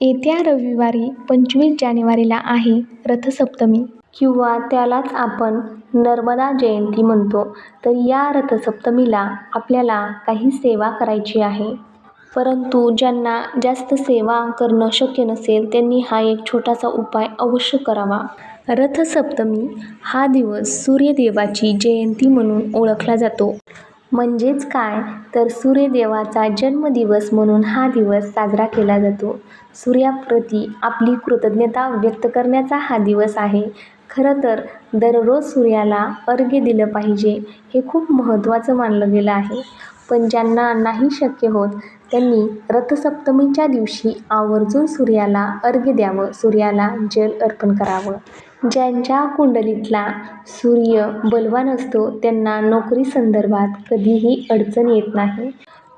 येत्या रविवारी पंचवीस जानेवारीला आहे रथसप्तमी. किंवा त्यालाच आपण नर्मदा जयंती म्हणतो. तर या रथसप्तमीला आपल्याला काही सेवा करायची आहे. परंतु ज्यांना जास्त सेवा करणं शक्य नसेल त्यांनी हा एक छोटासा उपाय अवश्य करावा. रथसप्तमी हा दिवस सूर्यदेवाची जयंती म्हणून ओळखला जातो. म्हणजेच काय? तर सूर्यदेवाचा जन्मदिवस म्हणून हा दिवस साजरा केला जातो. सूर्याप्रती आपली कृतज्ञता व्यक्त करण्याचा हा दिवस आहे. खरं तर दररोज सूर्याला अर्घ्य दिलं पाहिजे हे खूप महत्त्वाचं मानलं गेलं आहे. पण ज्यांना नाही शक्य होत त्यांनी रथसप्तमीच्या दिवशी आवर्जून सूर्याला अर्घ्य द्यावं सूर्याला जल अर्पण करावं. ज्यांच्या कुंडलीतला सूर्य बलवान असतो त्यांना नोकरी संदर्भात कधीही अडचण येत नाही.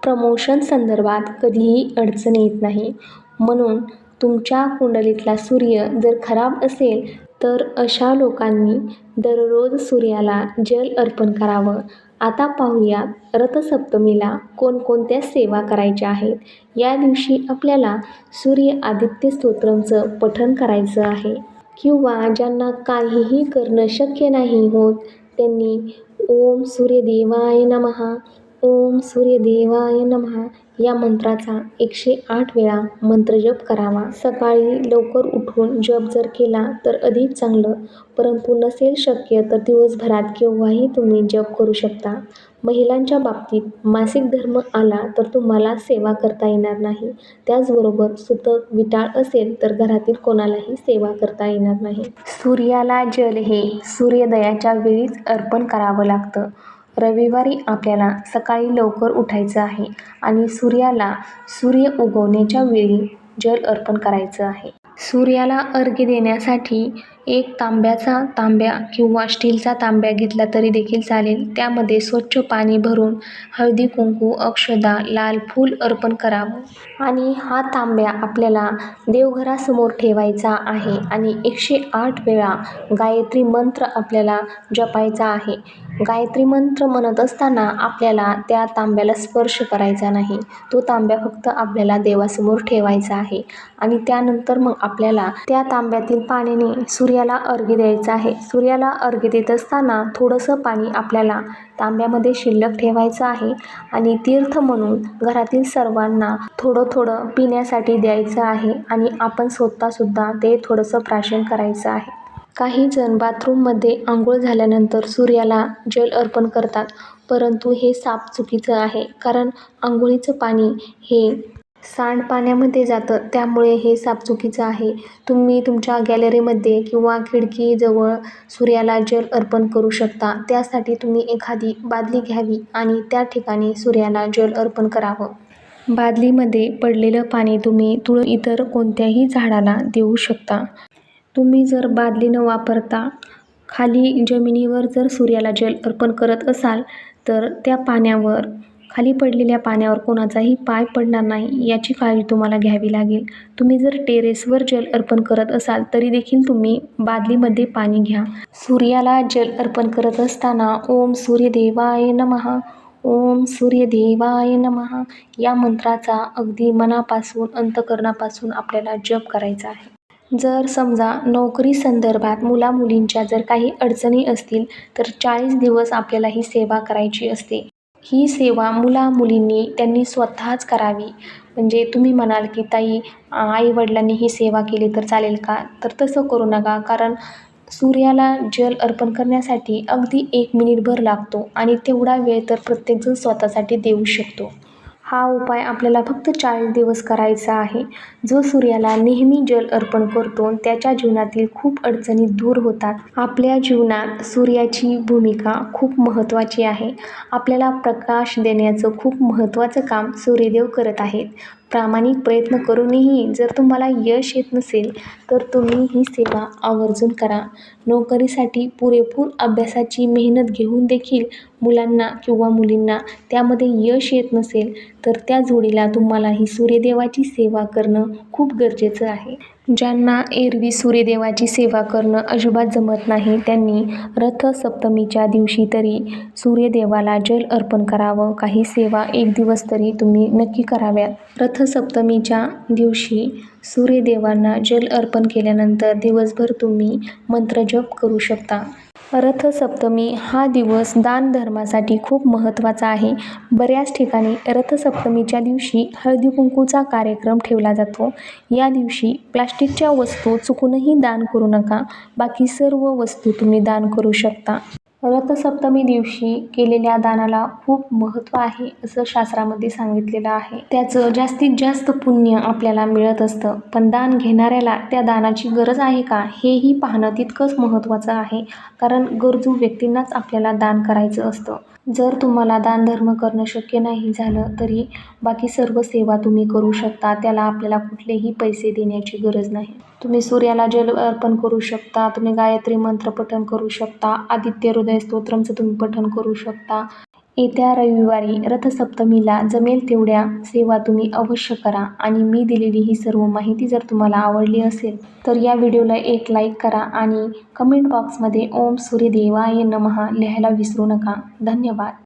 प्रमोशन संदर्भात कधीही अडचण येत नाही. म्हणून तुमच्या कुंडलीतला सूर्य जर खराब असेल तर अशा लोकांनी दररोज सूर्याला जल अर्पण करावं. आता पाहूया रथसप्तमीला कोणकोणत्या सेवा करायच्या आहेत? या दिवशी आपल्याला सूर्य आदित्य स्तोत्रमचं पठण करायचं आहे. किंवा ज्यांना काहीही करणं शक्य नाही होत त्यांनी ओम सूर्यदेवाय नमः ओम सूर्यदेवाय नमः या मंत्राचा एकशे आठ वेळा मंत्रजप करावा. सकाळी लवकर उठून जप जर केला तर अधिक चांगलं परंतु नसेल शक्य तर दिवसभरात केव्हाही तुम्ही जप करू शकता. महिलांच्या बाबतीत मासिक धर्म आला तर तुम्हाला सेवा करता येणार नाही. त्याचबरोबर सुतक विटाळ असेल तर घरातील कोणालाही सेवा करता येणार नाही. सूर्याला जल हे सूर्योदयाच्या वेळीच अर्पण करावं लागतं. रविवारी आपल्याला सकाळी लवकर उठायचं आहे आणि सूर्याला सूर्य उगवण्याच्या वेळी जल अर्पण करायचं आहे. सूर्याला अर्घ्य देण्यासाठी एक तांब्याचा तांब्या किंवा स्टीलचा तांब्या घेतला तरी देखील चालेल. त्यामध्ये स्वच्छ पाणी भरून हळदी कुंकू अक्षदा लाल फूल अर्पण करावं. आणि हा तांब्या आपल्याला देवघरासमोर ठेवायचा आहे आणि एकशे आठ वेळा गायत्री मंत्र आपल्याला जपायचा आहे. गायत्री मंत्र म्हणत असताना आपल्याला त्या तांब्याला स्पर्श करायचा नाही. तो तांब्या फक्त आपल्याला देवासमोर ठेवायचा आहे. आणि त्यानंतर मग आपल्याला त्या तांब्यातील पाण्याने सूर्य सूर्याला अर्घ्य द्यायचं आहे. सूर्याला अर्घ्य देत असताना थोडंसं पाणी आपल्याला तांब्यामध्ये शिल्लक ठेवायचं आहे आणि तीर्थ म्हणून घरातील सर्वांना थोडं थोडं पिण्यासाठी द्यायचं आहे आणि आपण स्वतःसुद्धा ते थोडंसं प्राशन करायचं आहे. काही जण बाथरूममध्ये आंघोळ झाल्यानंतर सूर्याला जल अर्पण करतात परंतु हे साप चुकीचं आहे कारण आंघोळीचं पाणी हे सांडपाण्यामध्ये जातं. त्यामुळे हे साप चुकीचं आहे. तुम्ही तुमच्या गॅलरीमध्ये किंवा खिडकीजवळ सूर्याला जल अर्पण करू शकता. त्यासाठी तुम्ही एखादी बादली घ्यावी आणि त्या ठिकाणी सूर्याला जल अर्पण करावं. बादलीमध्ये पडलेलं पाणी तुम्ही तुळ इतर कोणत्याही झाडाला देऊ शकता. तुम्ही जर बादली न वापरता खाली जमिनीवर जर सूर्याला जल अर्पण करत असाल तर त्या पाण्यावर खाली पडलेल्या पाण्यावर कोणाचाही पाय पडणार नाही याची काळजी तुम्हाला घ्यावी लागेल. तुम्ही जर टेरेसवर जल अर्पण करत असाल तरी देखील तुम्ही बादलीमध्ये पाणी घ्या. सूर्याला जल अर्पण करत असताना ओम सूर्यदेवाय नमः ओम सूर्यदेवाय नमः या मंत्राचा अगदी मनापासून अंतकरणापासून आपल्याला जप करायचा आहे. जर समजा नोकरी संदर्भात मुलामुलींच्या जर काही अडचणी असतील तर चाळीस दिवस आपल्याला ही सेवा करायची असते. ही सेवा मुलामुलींनी त्यांनी स्वतःच करावी. म्हणजे तुम्ही म्हणाल की ताई आईवडिलांनी ही सेवा केली तर चालेल का? तर तसं करू नका कारण सूर्याला जल अर्पण करण्यासाठी अगदी एक मिनिटभर लागतो आणि तेवढा वेळ तर प्रत्येकजण स्वतःसाठी देऊ शकतो. हा उपाय आपल्याला फक्त चाळीस दिवस करायचा आहे. जो सूर्याला नेहमी जल अर्पण करतो त्याच्या जीवनातील खूप अडचणी दूर होतात. आपल्या जीवनात सूर्याची भूमिका खूप महत्त्वाची आहे. आपल्याला प्रकाश देण्याचं खूप महत्त्वाचं काम सूर्यदेव करत आहेत. प्रामाणिक प्रयत्न करूनही जर तुम्हाला यश येत नसेल तर तुम्ही ही सेवा आवर्जून करा. नोकरीसाठी पुरेपूर अभ्यासाची मेहनत घेऊन देखील मुलांना किंवा मुलींना त्यामध्ये यश येत नसेल तर त्या जोडीला तुम्हाला ही सूर्यदेवाची सेवा करणं खूप गरजेचं आहे. ज्यांना एरवी सूर्यदेवाची सेवा करणं अजिबात जमत नाही त्यांनी रथसप्तमीच्या दिवशी तरी सूर्यदेवाला जल अर्पण करावं. काही सेवा एक दिवस तरी तुम्ही नक्की कराव्यात. रथसप्तमीच्या दिवशी सूर्यदेवांना जल अर्पण केल्यानंतर दिवसभर तुम्ही मंत्रजप करू शकता. रथसप्तमी हा दिवस दानधर्मासाठी खूप महत्त्वाचा आहे. बऱ्याच ठिकाणी रथसप्तमीच्या दिवशी हळदीकुंकूचा कार्यक्रम ठेवला जातो. या दिवशी प्लास्टिकच्या वस्तू चुकूनही दान करू नका. बाकी सर्व वस्तू तुम्ही दान करू शकता. रथसप्तमी दिवशी केलेल्या दानाला खूप महत्त्व आहे असं शास्त्रामध्ये सांगितलेलं आहे. त्याचं जास्तीत जास्त पुण्य आपल्याला मिळत असतं. पण दान घेणाऱ्याला त्या दानाची गरज आहे का हेही पाहणं तितकंच महत्त्वाचं आहे. कारण गरजू व्यक्तींनाच आपल्याला दान करायचं असतं. जर तुम्हाला दानधर्म करणं शक्य नाही झालं तरी बाकी सर्व सेवा तुम्ही करू शकता. त्याला आपल्याला कुठलेही पैसे देण्याची गरज नाही. तुम्ही सूर्याला जल अर्पण करू शकता तुम्ही गायत्री मंत्र पठण करू शकता आदित्य हृदय स्तोत्रमचं तुम्ही पठण करू शकता. येत्या रविवारी रथसप्तमीला जमेल तेवढ्या सेवा तुम्ही अवश्य करा आणि मी दिलेली ही सर्व माहिती जर तुम्हाला आवडली असेल तर या व्हिडिओला एक लाईक करा आणि कमेंट बॉक्समध्ये ओम सूर्यदेवाय नमः लिहायला विसरू नका. धन्यवाद.